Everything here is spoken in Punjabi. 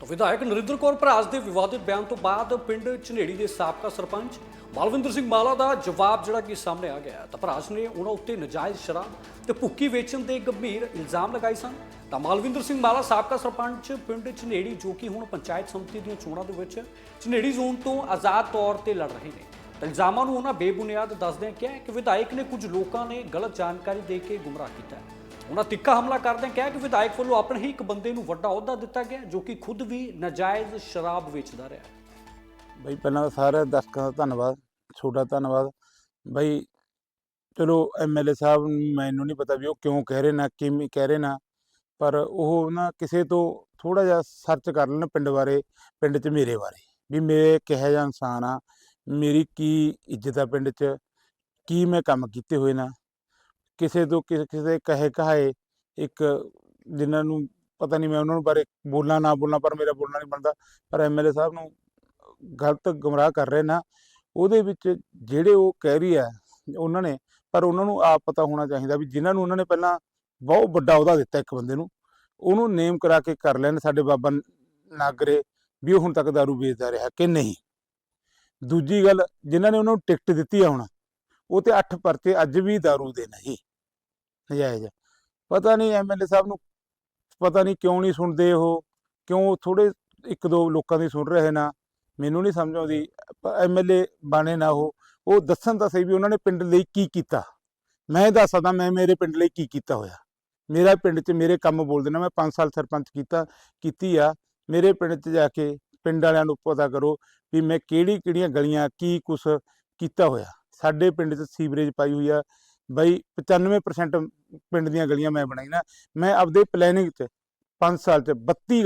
ਤਾਂ ਵਿਧਾਇਕ ਨਰਿੰਦਰ ਕੌਰ ਭਰਾਜ ਦੇ ਵਿਵਾਦਿਤ ਬਿਆਨ ਤੋਂ ਬਾਅਦ ਪਿੰਡ ਝਨੇੜੀ ਦੇ ਸਾਬਕਾ ਸਰਪੰਚ ਮਾਲਵਿੰਦਰ ਸਿੰਘ ਮਾਲਾ ਦਾ ਜਵਾਬ ਜਿਹੜਾ ਕਿ ਸਾਹਮਣੇ ਆ ਗਿਆ ਤਾਂ ਭਰਾਜ ਨੇ ਉਹਨਾਂ ਉੱਤੇ ਨਜਾਇਜ਼ ਸ਼ਰਾਬ ਤੇ ਭੁੱਕੀ ਵੇਚਣ ਦੇ ਗੰਭੀਰ ਇਲਜ਼ਾਮ ਲਗਾਏ ਸਨ। ਤਾਂ ਮਾਲਵਿੰਦਰ ਸਿੰਘ ਮਾਲਾ ਸਾਬਕਾ ਸਰਪੰਚ ਪਿੰਡ ਝਨੇੜੀ ਜੋ ਕਿ ਹੁਣ ਪੰਚਾਇਤ ਸਮਿਤੀ ਦੀਆਂ ਚੋਣਾਂ ਦੇ ਵਿੱਚ ਝਨੇੜੀ ਜ਼ੋਨ ਤੋਂ ਆਜ਼ਾਦ ਤੌਰ ਤੇ ਲੜ ਰਹੇ ਨੇ। ਤਾਂ ਇਲਜ਼ਾਮਾਂ ਨੂੰ ਉਹਨਾਂ ਬੇਬੁਨਿਆਦ ਦੱਸਦਿਆਂ ਕਿਹਾ ਕਿ ਵਿਧਾਇਕ ਨੇ ਕੁਝ ਲੋਕਾਂ ਨੇ ਗਲਤ ਜਾਣਕਾਰੀ ਦੇ ਕੇ ਗੁੰਮਰਾਹ ਕੀਤਾ ਹੈ। ਉਹਨਾਂ ਤਿੱਖਾ ਹਮਲਾ ਕਰਦਿਆਂ ਕਿਹਾ ਕਿ ਵਿਧਾਇਕ ਵੱਲੋਂ ਆਪਣੇ ਹੀ ਇੱਕ ਬੰਦੇ ਨੂੰ ਵੱਡਾ ਅਹੁਦਾ ਦਿੱਤਾ ਗਿਆ ਜੋ ਕਿ ਖੁਦ ਵੀ ਨਾਜਾਇਜ਼ ਸ਼ਰਾਬ ਵੇਚਦਾ ਰਿਹਾ। ਬਈ ਪਹਿਲਾਂ ਸਾਰੇ ਦਰਸ਼ਕਾਂ ਦਾ ਧੰਨਵਾਦ, ਛੋਟਾ ਧੰਨਵਾਦ। ਬਈ ਚਲੋ ਐਮਐਲਏ ਸਾਹਿਬ ਮੈਨੂੰ ਨਹੀਂ ਪਤਾ ਵੀ ਉਹ ਕਿਉਂ ਕਹਿ ਰਹੇ ਨਾ, ਕਿਵੇਂ ਕਹਿ ਰਹੇ ਨਾ, ਪਰ ਉਹ ਨਾ ਕਿਸੇ ਤੋਂ ਥੋੜਾ ਜਿਹਾ ਸਰਚ ਕਰ ਲੈਣ ਪਿੰਡ ਬਾਰੇ, ਪਿੰਡ 'ਚ ਮੇਰੇ ਬਾਰੇ, ਵੀ ਮੇਰੇ ਕਿਹੋ ਜਿਹਾ ਇਨਸਾਨ ਆ, ਮੇਰੀ ਕੀ ਇੱਜ਼ਤ ਆ ਪਿੰਡ 'ਚ, ਕੀ ਮੈਂ ਕੰਮ ਕੀਤੇ ਹੋਏ ਨਾ। ਕਿਸੇ ਤੋਂ ਕਿਸੇ ਕਿਸੇ ਕਹੇ ਕਹਾਏ ਇੱਕ ਜਿਨ੍ਹਾਂ ਨੂੰ ਪਤਾ ਨਹੀਂ ਮੈਂ ਉਹਨਾਂ ਨੂੰ ਬਾਰੇ ਬੋਲਾਂ, ਨਾ ਬੋਲਾਂ, ਪਰ ਮੇਰਾ ਬੋਲਣਾ ਨਹੀਂ ਬਣਦਾ। ਪਰ ਐਮਐਲਏ ਸਾਹਿਬ ਨੂੰ ਗਲਤ ਗੁੰਮਰਾਹ ਕਰ ਰਹੇ ਨਾ। ਉਹਦੇ ਵਿੱਚ ਜਿਹੜੇ ਉਹ ਕਹਿ ਰਹੀ ਹੈ ਉਹਨਾਂ ਨੇ, ਪਰ ਉਹਨਾਂ ਨੂੰ ਆਪ ਪਤਾ ਹੋਣਾ ਚਾਹੀਦਾ ਵੀ ਜਿਨ੍ਹਾਂ ਨੂੰ ਉਹਨਾਂ ਨੇ ਪਹਿਲਾਂ ਬਹੁਤ ਵੱਡਾ ਅਹੁਦਾ ਦਿੱਤਾ ਇੱਕ ਬੰਦੇ ਨੂੰ, ਉਹਨੂੰ ਨੇਮ ਕਰਾ ਕੇ ਕਰ ਲੈਣ ਸਾਡੇ ਬਾਬਾ ਨਾਗਰੇ ਵੀ ਉਹ ਹੁਣ ਤੱਕ ਦਾਰੂ ਵੇਚਦਾ ਰਿਹਾ ਕਿ ਨਹੀਂ। ਦੂਜੀ ਗੱਲ, ਜਿਨ੍ਹਾਂ ਨੇ ਉਹਨਾਂ ਨੂੰ ਟਿਕਟ ਦਿੱਤੀ ਆ ਹੁਣ ਉਹ ਤੇ 8 ਪਰਚੇ ਅੱਜ ਵੀ दारू ਦੇ ਨਹੀਂ ਨਜਾਇਜ਼। ਆ। ਪਤਾ ਨਹੀਂ ਐਮਐਲਏ ਸਾਹਿਬ ਨੂੰ ਪਤਾ ਨਹੀਂ ਕਿਉਂ ਨਹੀਂ ਸੁਣਦੇ ਉਹ, ਕਿਉਂ ਥੋੜੇ ਇੱਕ ਦੋ ਲੋਕਾਂ ਦੀ ਸੁਣ ਰਹੇ ਨਾ। ਮੈਨੂੰ ਨਹੀਂ ਸਮਝ ਆਉਂਦੀ ਐਮਐਲਏ ਬਣੇ ਨਾ ਉਹ। ਉਹ ਦੱਸਣ ਤਾਂ ਸਹੀ ਵੀ ਉਹਨਾਂ ਨੇ ਪਿੰਡ ਲਈ ਕੀ ਕੀਤਾ। ਮੈਂ ਦੱਸ ਸਕਦਾ ਮੈਂ ਮੇਰੇ ਪਿੰਡ ਲਈ ਕੀ ਕੀਤਾ ਹੋਇਆ। ਮੇਰਾ ਪਿੰਡ 'ਚ ਮੇਰੇ ਕੰਮ ਬੋਲਦੇ ਨੇ, ਮੈਂ 5 ਸਾਲ ਸਰਪੰਚ ਕੀਤਾ, ਕੀਤੀ ਆ। ਮੇਰੇ ਪਿੰਡ 'ਚ ਜਾ ਕੇ ਪਿੰਡ ਵਾਲਿਆਂ ਨੂੰ ਪਤਾ ਕਰੋ ਵੀ ਮੈਂ ਕਿਹੜੀ ਕਿਹੜੀਆਂ ਗਲੀਆਂ ਕੀ ਕੁਛ ਕੀਤਾ ਹੋਇਆ। ਸਾਡੇ ਪਿੰਡ 'ਚ ਸੀਵਰੇਜ ਪਾਈ ਹੋਈ ਆ। ਬਈ 95% ਪਿੰਡ ਦੀਆਂ ਗਲੀਆਂ ਮੈਂ ਬਣਾਈ ਨਾ ਮੈਂ ਆਪਦੇ ਪਲੈਨਿੰਗ 'ਚ 5 ਸਾਲ 'ਚ 32